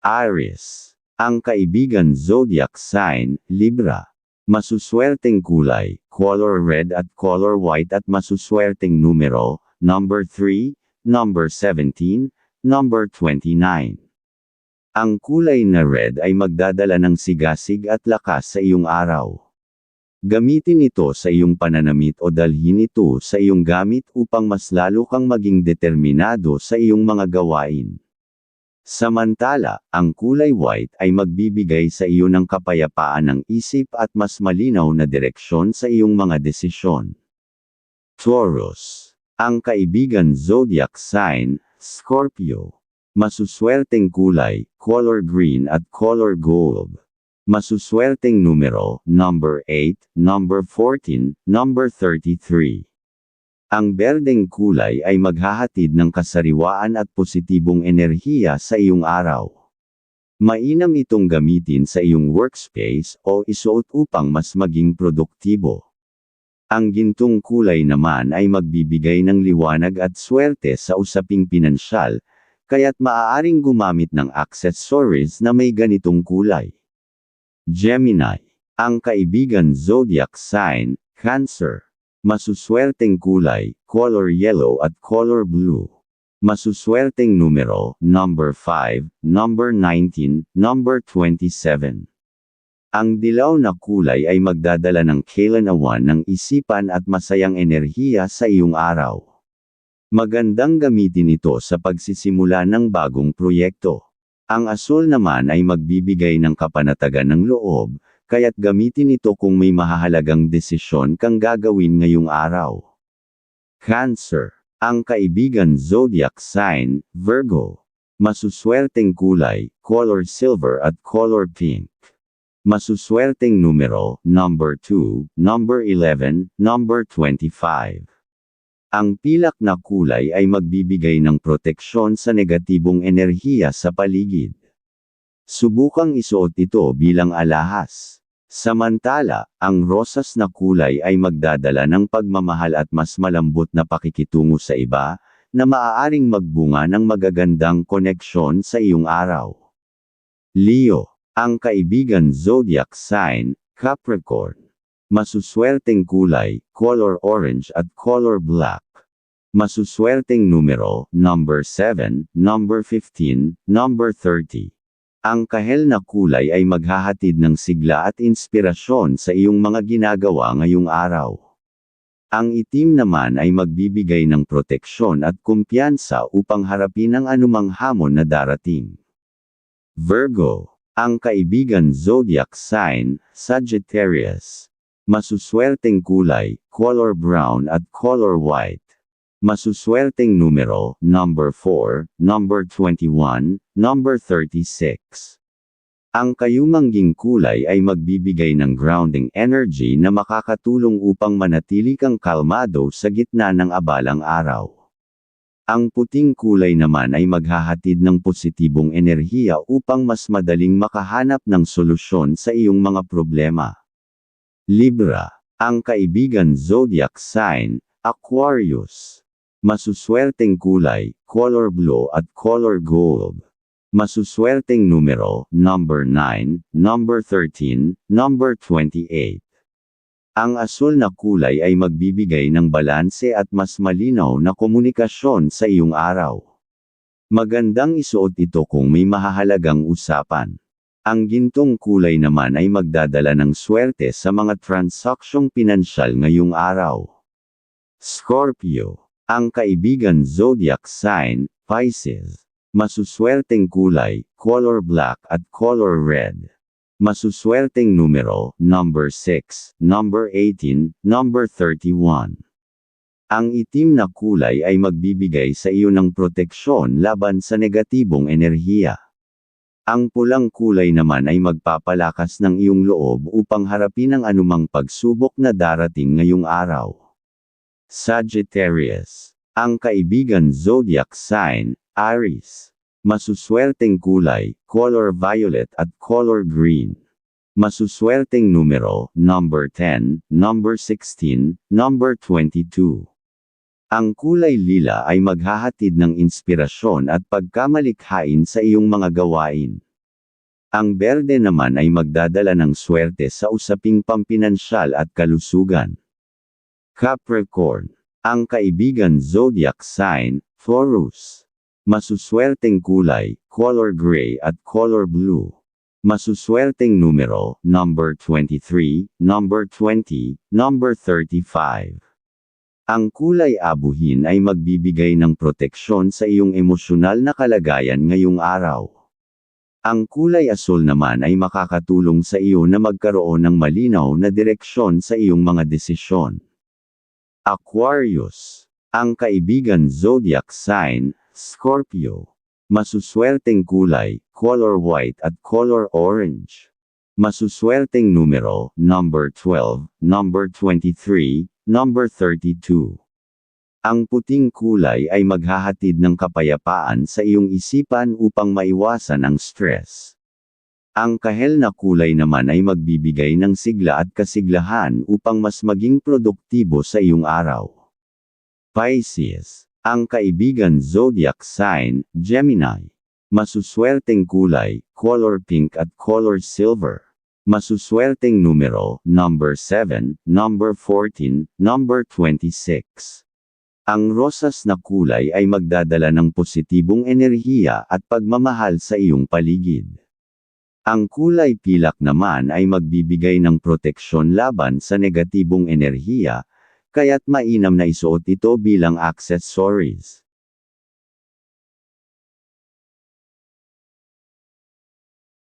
Aries. Ang kaibigan zodiac sign, Libra. Masuswerteng kulay, color red at color white at masuswerteng numero, number 3, number 17, number 29. Ang kulay na red ay magdadala ng sigasig at lakas sa iyong araw. Gamitin ito sa iyong pananamit o dalhin ito sa iyong gamit upang mas lalo kang maging determinado sa iyong mga gawain. Samantala, ang kulay white ay magbibigay sa iyo ng kapayapaan ng isip at mas malinaw na direksyon sa iyong mga desisyon. Taurus. Ang kaibigan zodiac sign, Scorpio. Masuswerteng kulay, color green at color gold. Masuswerteng numero, number 8, number 14, number 33. Ang berdeng kulay ay maghahatid ng kasariwaan at positibong enerhiya sa iyong araw. Mainam itong gamitin sa iyong workspace o isuot upang mas maging produktibo. Ang gintong kulay naman ay magbibigay ng liwanag at swerte sa usaping pinansyal, kaya't maaaring gumamit ng accessories na may ganitong kulay. Gemini. Ang kaibigan zodiac sign, Cancer. Masuswerteng kulay, color yellow at color blue. Masuswerteng numero, number 5, number 19, number 27. Ang dilaw na kulay ay magdadala ng kailanawan ng isipan at masayang enerhiya sa iyong araw. Magandang gamitin ito sa pagsisimula ng bagong proyekto. Ang asul naman ay magbibigay ng kapanatagan ng loob, kaya't gamitin ito kung may mahahalagang desisyon kang gagawin ngayong araw. Cancer. Ang kaibigan zodiac sign, Virgo. Masuswerteng kulay, color silver at color pink. Masuswerteng numero, number 2, number 11, number 25. Ang pilak na kulay ay magbibigay ng proteksyon sa negatibong enerhiya sa paligid. Subukang isuot ito bilang alahas. Samantala, ang rosas na kulay ay magdadala ng pagmamahal at mas malambot na pakikitungo sa iba, na maaaring magbunga ng magagandang koneksyon sa iyong araw. Leo, ang kaibigan zodiac sign, Capricorn. Masuswerteng kulay, color orange at color black. Masuswerteng numero, number 7, number 15, number 30. Ang kahel na kulay ay maghahatid ng sigla at inspirasyon sa iyong mga ginagawa ngayong araw. Ang itim naman ay magbibigay ng proteksyon at kumpiyansa upang harapin ang anumang hamon na darating. Virgo, ang kaibigan zodiac sign, Sagittarius. Masuswerteng kulay, color brown at color white. Masuswerteng numero, number 4, number 21, number 36. Ang kayumangging kulay ay magbibigay ng grounding energy na makakatulong upang manatili kang kalmado sa gitna ng abalang araw. Ang puting kulay naman ay maghahatid ng positibong enerhiya upang mas madaling makahanap ng solusyon sa iyong mga problema. Libra, ang kaibigan zodiac sign, Aquarius. Masuswerteng kulay, color blue at color gold. Masuswerteng numero, number 9, number 13, number 28. Ang asul na kulay ay magbibigay ng balanse at mas malinaw na komunikasyon sa iyong araw. Magandang isuot ito kung may mahahalagang usapan. Ang gintong kulay naman ay magdadala ng swerte sa mga transaksyong pinansyal ngayong araw. Scorpio ang kaibigan zodiac sign, Pisces. Masuswerteng kulay, color black at color red. Masuswerteng numero, number 6, number 18, number 31. Ang itim na kulay ay magbibigay sa iyo ng proteksyon laban sa negatibong enerhiya. Ang pulang kulay naman ay magpapalakas ng iyong loob upang harapin ang anumang pagsubok na darating ngayong araw. Sagittarius. Ang kaibigan zodiac sign, Aries. Masuswerteng kulay, color violet at color green. Masuswerteng numero, number 10, number 16, number 22. Ang kulay lila ay maghahatid ng inspirasyon at pagkamalikhain sa iyong mga gawain. Ang berde naman ay magdadala ng swerte sa usaping pampinansyal at kalusugan. Capricorn. Ang kaibigan zodiac sign, Taurus. Masuswerteng kulay, color gray at color blue. Masuswerteng numero, number 23, number 20, number 35. Ang kulay abuhin ay magbibigay ng proteksyon sa iyong emosyonal na kalagayan ngayong araw. Ang kulay asul naman ay makakatulong sa iyo na magkaroon ng malinaw na direksyon sa iyong mga desisyon. Aquarius. Ang kaibigan zodiac sign, Scorpio. Masuswerteng kulay, color white at color orange. Masuswerteng numero, number 12, number 23, number 32. Ang puting kulay ay maghahatid ng kapayapaan sa iyong isipan upang maiwasan ang stress. Ang kahel na kulay naman ay magbibigay ng sigla at kasiglahan upang mas maging produktibo sa iyong araw. Pisces. Ang kaibigan zodiac sign, Gemini. Masuswerteng kulay, color pink at color silver. Masuswerteng numero, number 7, number 14, number 26. Ang rosas na kulay ay magdadala ng positibong enerhiya at pagmamahal sa iyong paligid. Ang kulay pilak naman ay magbibigay ng proteksyon laban sa negatibong enerhiya, kaya't mainam na isuot ito bilang accessories.